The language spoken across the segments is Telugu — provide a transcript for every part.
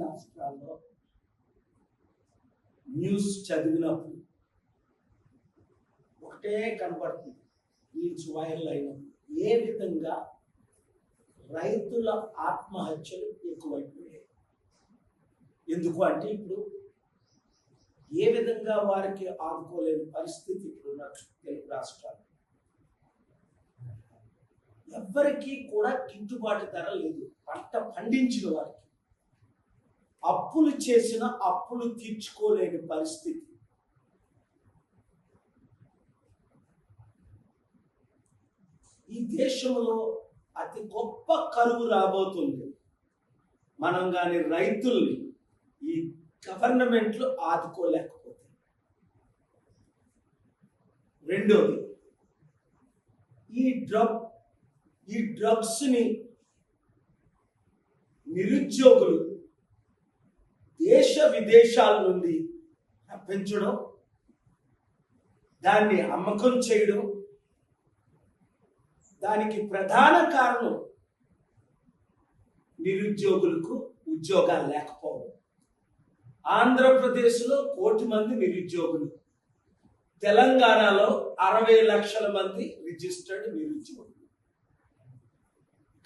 రాష్ట్రాల్లో న్యూస్ చదివినప్పుడు ఒకటే కనబడుతుంది న్యూస్ వైరల్ అయినప్పుడు ఏ విధంగా రైతుల ఆత్మహత్యలు ఎక్కువైపోయాయి. ఎందుకు అంటే ఇప్పుడు ఏ విధంగా వారికి ఆదుకోలేని పరిస్థితి ఇప్పుడు ఉన్న తెలుగు రాష్ట్రాలు. ఎవ్వరికీ కూడా గిట్టుబాటు ధర లేదు. పంట పండించిన వారికి. అప్పులు చేసిన అప్పులు తీర్చుకోలేని పరిస్థితి. ఈ దేశంలో అతి గొప్ప కరువు రాబోతుంది. మనం కానీ రైతుల్ని ఈ గవర్నమెంట్లు ఆదుకోలేకపోతే. రెండోది ఈ డ్రగ్ ఈ డ్రగ్స్ని నిరుద్యోగులు దేశ విదేశాల నుండి రప్పించడం దాన్ని అమ్మకం చేయడం దానికి ప్రధాన కారణం నిరుద్యోగులకు ఉద్యోగాలు లేకపోవడం. ఆంధ్రప్రదేశ్లో కోటి మంది నిరుద్యోగులు తెలంగాణలో అరవై లక్షల మంది రిజిస్టర్డ్ నిరుద్యోగులు.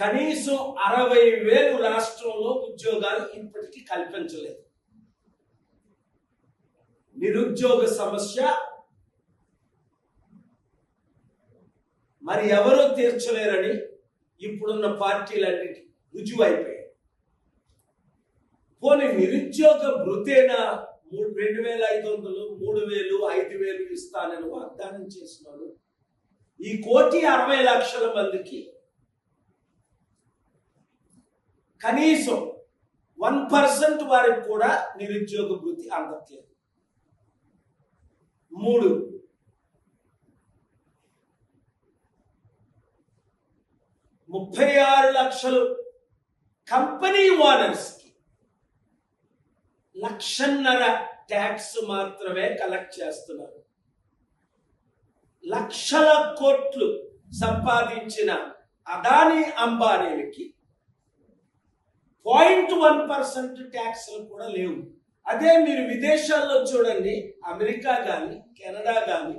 కనీసం అరవై వేలు రాష్ట్రంలో ఉద్యోగాలు ఇప్పటికీ కల్పించలేదు. నిరుద్యోగ సమస్య మరి ఎవరూ తీర్చలేరని ఇప్పుడున్న పార్టీలన్నిటి రుజువైపోయాయి. పోనీ నిరుద్యోగ భృతేనా మూడు రెండు వేల ఐదు వందలు మూడు వేలు ఐదు వేలు ఇస్తానని వాగ్దానం చేసినాడు ఈ కోటి అరవై లక్షల మందికి కనీసం వన్ పర్సెంట్ వారికి కూడా నిరుద్యోగ వృత్తి అందట్లేదు. మూడు ముప్పై ఆరు లక్షలు కంపెనీ ఓనర్స్కి లక్షన్నర ట్యాక్స్ మాత్రమే కలెక్ట్ చేస్తున్నారు. లక్షల కోట్లు సంపాదించిన అదానీ అంబానీలకి పాయింట్ వన్ పర్సెంట్ ట్యాక్స్లు కూడా లేవు. అదే మీరు విదేశాల్లో చూడండి అమెరికా కానీ కెనడా కానీ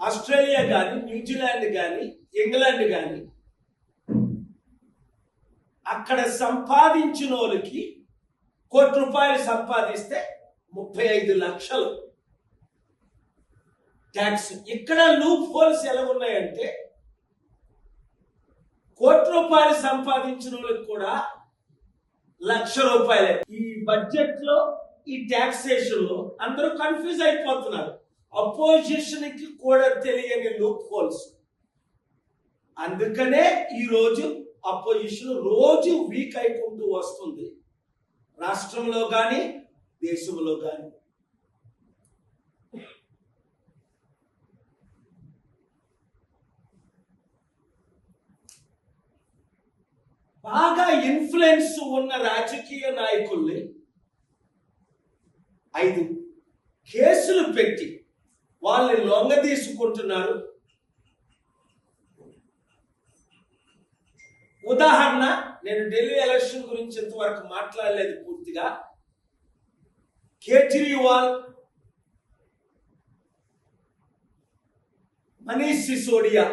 ఆస్ట్రేలియా కానీ న్యూజిలాండ్ కానీ ఇంగ్లాండ్ కానీ అక్కడ సంపాదించిన వాళ్ళకి కోటి రూపాయలు సంపాదిస్తే ముప్పై ఐదు లక్షలు. ట్యాక్స్. ఇక్కడ లూప్ హోల్స్ ఎలా ఉన్నాయంటే కోటి రూపాయలు సంపాదించిన వాళ్ళకి కూడా లక్ష రూపాయలే. ఈ బడ్జెట్లో ఈ టాక్సేషన్లో అందరూ కన్ఫ్యూజ్ అయిపోతున్నారు. అపోజిషన్కి కూడా తెలియని లూప్ హోల్స్ అందుకనే ఈ రోజు అపోజిషన్ రోజు వీక్ అయిపోతూ వస్తుంది. రాష్ట్రంలో కానీ దేశంలో కానీ ఇన్ఫ్లుయెన్స్ ఉన్న రాజకీయ నాయకుల్ని ఐదు కేసులు పెట్టి వాళ్ళని లొంగ తీసుకుంటున్నారు ఉదాహరణ నేను ఢిల్లీ ఎలక్షన్ గురించి ఇంతవరకు మాట్లాడలేదు పూర్తిగా. Kejriwal Manish Sisodia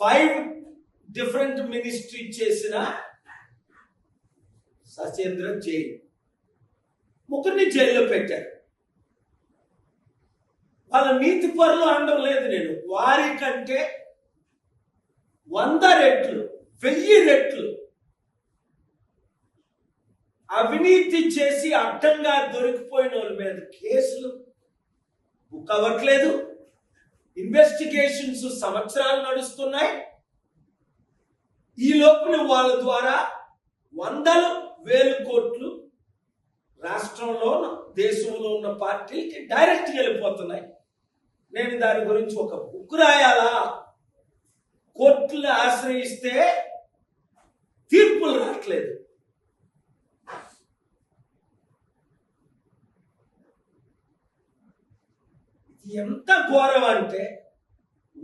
five different ministry చేసిన సచేంద్ర జైన్ ముగ్గురిని జైల్లో పెట్టారు. వాళ్ళ నీతి పరులు అనడం లేదు నేను. వారి కంటే వంద రెట్లు వెయ్యి రెట్లు అవినీతి చేసి అడ్డంగా దొరికిపోయిన వాళ్ళ మీద కేసులు. బుక్ అవ్వట్లేదు ఇన్వెస్టిగేషన్స్ సంవత్సరాలు నడుస్తున్నాయి. ఈ లోపల వాళ్ళ ద్వారా వందలు వేల కోట్లు రాష్ట్రంలో దేశంలో ఉన్న పార్టీలకి డైరెక్ట్ వెళ్ళిపోతున్నాయి. నేను దాని గురించి ఒక బుక్ రాయాలా? కోర్టులు ఆశ్రయిస్తే తీర్పులు రావట్లేదు. ఎంత ఘోరం అంటే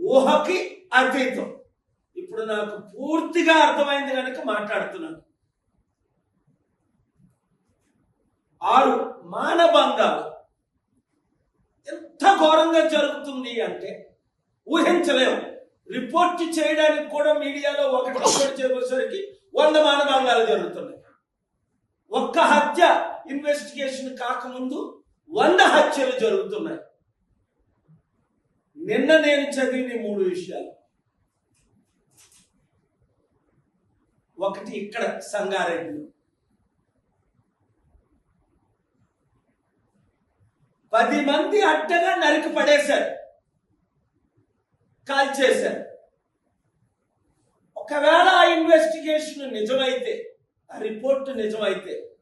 ఊహకి అతీతం ఇప్పుడు నాకు పూర్తిగా అర్థమైంది కనుక మాట్లాడుతున్నాను. ఆరు మానభంగాలు. ఎంత ఘోరంగా జరుగుతుంది అంటే ఊహించలేము. రిపోర్ట్ చేయడానికి కూడా మీడియాలో ఒకటి ఒకటి చేసేసరికి వంద మానభంగాలు జరుగుతున్నాయి. ఒక్క హత్య ఇన్వెస్టిగేషన్ కాకముందు వంద హత్యలు జరుగుతున్నాయి. నిన్న నేను చదివిన మూడు విషయాలు. ఒకటి ఇక్కడ సంగారెడ్డిలో. పది మంది అడ్డగా నరికి పడేశారు. కాల్చేశారు ఒకవేళ ఆ ఇన్వెస్టిగేషన్ నిజమైతే ఆ రిపోర్ట్ నిజమైతే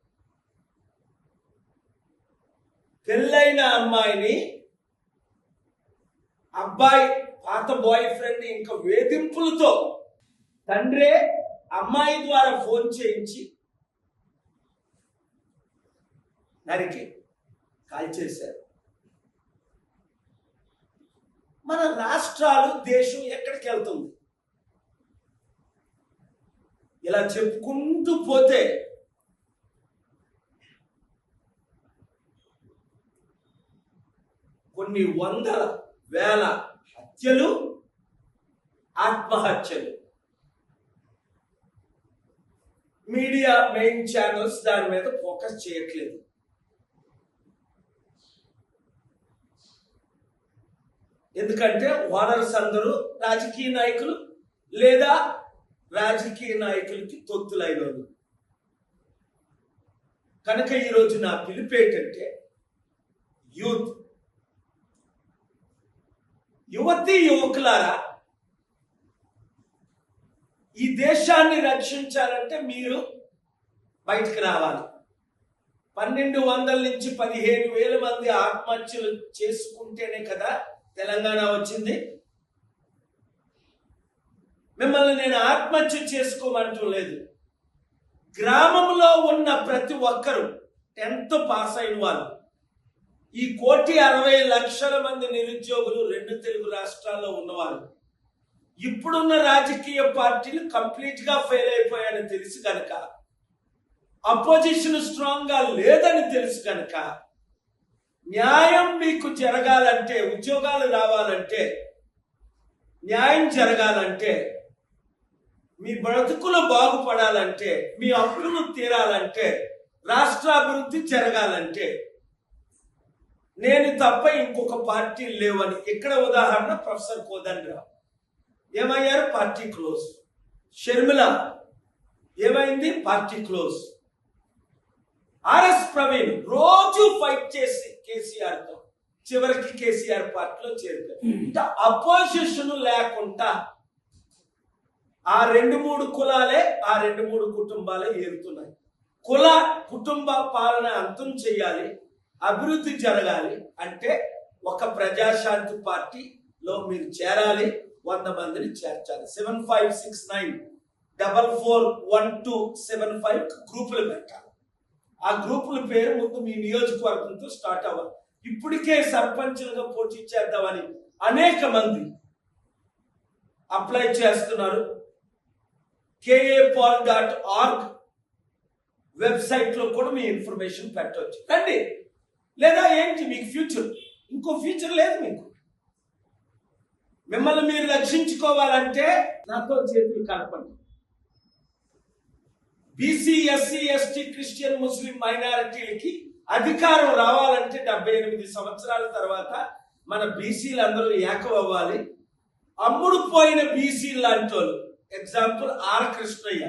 పెళ్ళైన అమ్మాయిని అబ్బాయి పాత బాయ్ ఫ్రెండ్ ఇంకా వేధింపులతో తండ్రే అమ్మాయి ద్వారా ఫోన్ చేయించి నరికి కాల్ చేశారు. మన రాష్ట్రాలు దేశం ఎక్కడికి వెళ్తుంది? ఇలా చెప్పుకుంటూ పోతే కొన్ని వందల వేల హత్యలు ఆత్మహత్యలు. మీడియా మెయిన్ ఛానల్స్ దాని మీద ఫోకస్ చేయట్లేదు. ఎందుకంటే ఓనర్స్ అందరూ రాజకీయ నాయకులు లేదా రాజకీయ నాయకులకి తొత్తులైన వాళ్ళు కనుక ఈరోజు నా పిలుపు ఏంటంటే యూత్. యువతి యువకులారా ఈ దేశాన్ని రక్షించాలంటే మీరు బయటికి రావాలి. పన్నెండు వందల నుంచి పదిహేను వేల మంది ఆత్మహత్యలు చేసుకుంటేనే కదా తెలంగాణ వచ్చింది. మిమ్మల్ని నేను ఆత్మహత్య చేసుకోమంటూ లేదు. గ్రామంలో ఉన్న ప్రతి ఒక్కరూ టెన్త్ పాస్ అయిన వాళ్ళు. ఈ కోటి అరవై లక్షల మంది నిరుద్యోగులు రెండు తెలుగు రాష్ట్రాల్లో ఉన్నవారు. ఇప్పుడున్న రాజకీయ పార్టీలు కంప్లీట్గా ఫెయిల్ అయిపోయాయని తెలిసి కనుక అపోజిషన్ స్ట్రాంగ్గా లేదని తెలుసు కనుక న్యాయం మీకు జరగాలంటే ఉద్యోగాలు రావాలంటే న్యాయం జరగాలంటే మీ బ్రతుకులు బాగుపడాలంటే మీ అప్పులు తీరాలంటే రాష్ట్రాభివృద్ధి జరగాలంటే నేను తప్ప ఇంకొక పార్టీ లేవని ఇక్కడ ఉదాహరణ ప్రొఫెసర్ కోదండరావు ఏమయ్యారు? Party close. షర్మిల ఏమైంది? Party close. ఆర్ఎస్ ప్రవీణ్ రోజు ఫైట్ చేసి కేసీఆర్తో చివరికి కేసీఆర్ పార్టీలో చేరుతారు ఇంకా అపోజిషన్ లేకుండా ఆ రెండు మూడు కులాలే ఆ రెండు మూడు కుటుంబాలే ఏరుతున్నాయి. కుల కుటుంబ పాలన అంతం చేయాలి. అభివృద్ధి జరగాలి అంటే ఒక ప్రజాశాంతి పార్టీలో మీరు చేరాలి వంద మందిని చేర్చాలి. Seven five six nine double four one two seven five గ్రూపులు పెట్టాలి. ఆ గ్రూపుల పేరు ముందు మీ నియోజకవర్గంతో స్టార్ట్ అవ్వాలి. ఇప్పటికే సర్పంచులుగా పోటీ చేద్దామని అనేక మంది అప్లై చేస్తున్నారు. కేఏ పాల్ డాట్ ఆర్గ్ వెబ్సైట్లో కూడా మీ ఇన్ఫర్మేషన్ పెట్టవచ్చు. రండి. లేదా ఏంటి మీకు ఫ్యూచర్ ఇంకో ఫ్యూచర్ లేదు మీకు. మిమ్మల్ని మీరు రక్షించుకోవాలంటే నాతో చేతులు కలపండి. BC SC ST Christian Muslim మైనారిటీలకి అధికారం రావాలంటే డెబ్బై ఎనిమిది సంవత్సరాల తర్వాత మన బీసీలు అందరూ ఏకం అవ్వాలి. అమ్ముడుపోయిన బీసీ లాంటి వాళ్ళు ఎగ్జాంపుల్ ఆర్ కృష్ణయ్య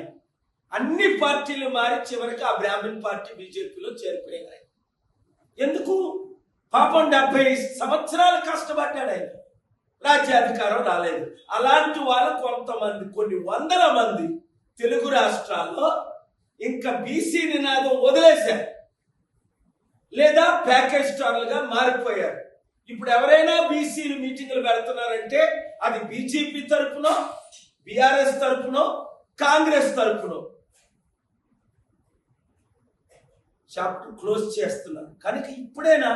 అన్ని పార్టీలు మారి చివరికి ఆ బ్రాహ్మణ్ పార్టీ బీజేపీలో చేరిపోయినాయి ఎందుకు? పాపం డెబ్బై సంవత్సరాలు కష్టపడ్డాడు. ఆయన రాజ్యాధికారం రాలేదు. అలాంటి వాళ్ళు కొంతమంది కొన్ని వందల మంది తెలుగు రాష్ట్రాల్లో ఇంకా బీసీ నినాదం వదిలేశారు. లేదా ప్యాకేజ్ స్టార్లుగా మారిపోయారు. ఇప్పుడు ఎవరైనా బీసీలు మీటింగ్లు పెడుతున్నారంటే అది బీజేపీ తరపునో బీఆర్ఎస్ తరపునో కాంగ్రెస్ తరఫునో చాప్టర్ క్లోజ్ చేస్తున్నారు. కనుక ఇప్పుడైనా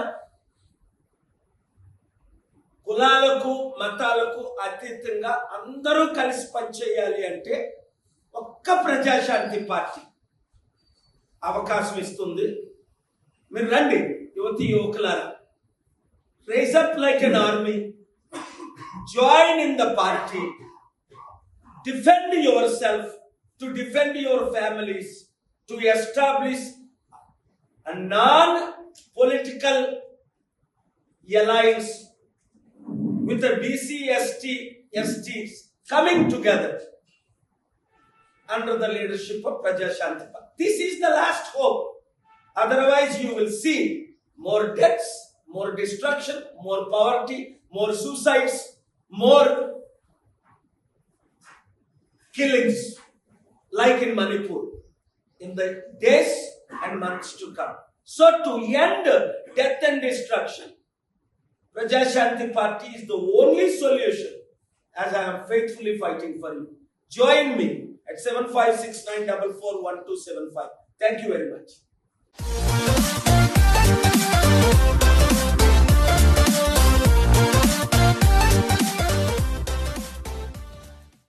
కులాలకు మతాలకు అతీతంగా అందరూ కలిసి పనిచేయాలి అంటే ఒక్క ప్రజాశాంతి పార్టీ అవకాశం ఇస్తుంది. మీరు రండి యువతి యువకులారా. Rise up like an army join in the party defend yourself to defend your families to establish a non-political alliance with the BC, ST, STs coming together under the leadership of Praja Shanti This is the last hope. Otherwise, you will see more deaths, more destruction, more poverty, more suicides, more killings, like in Manipur, in the days and months to come. So, to end death and destruction, Praja Shanti Party is the only solution as I am faithfully fighting for you. Join me at 7569441275. Thank you very much.